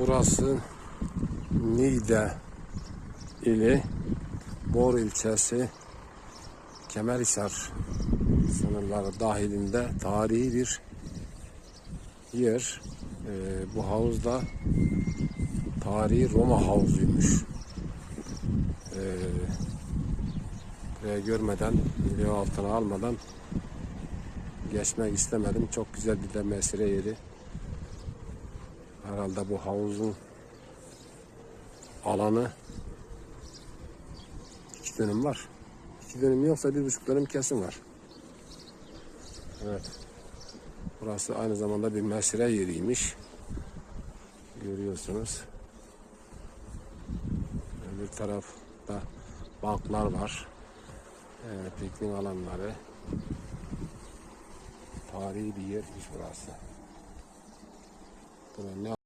Burası Niğde ili Bor ilçesi Kemerhisar sınırları dahilinde tarihi bir yer. Ee, bu havuzda tarihi Roma havuzuymuş. Ee, buraya görmeden, video altına almadan geçmek istemedim. Çok güzel bir de mesire yeri. Herhalde bu havuzun alanı iki dönüm var. İki dönüm yoksa bir buçuk dönüm kesin var. Evet. Burası aynı zamanda bir mesire yeriymiş. Görüyorsunuz. Öbür tarafta banklar var. Ee, piknik alanları. Tarihi bir yermiş burası. Buraya ne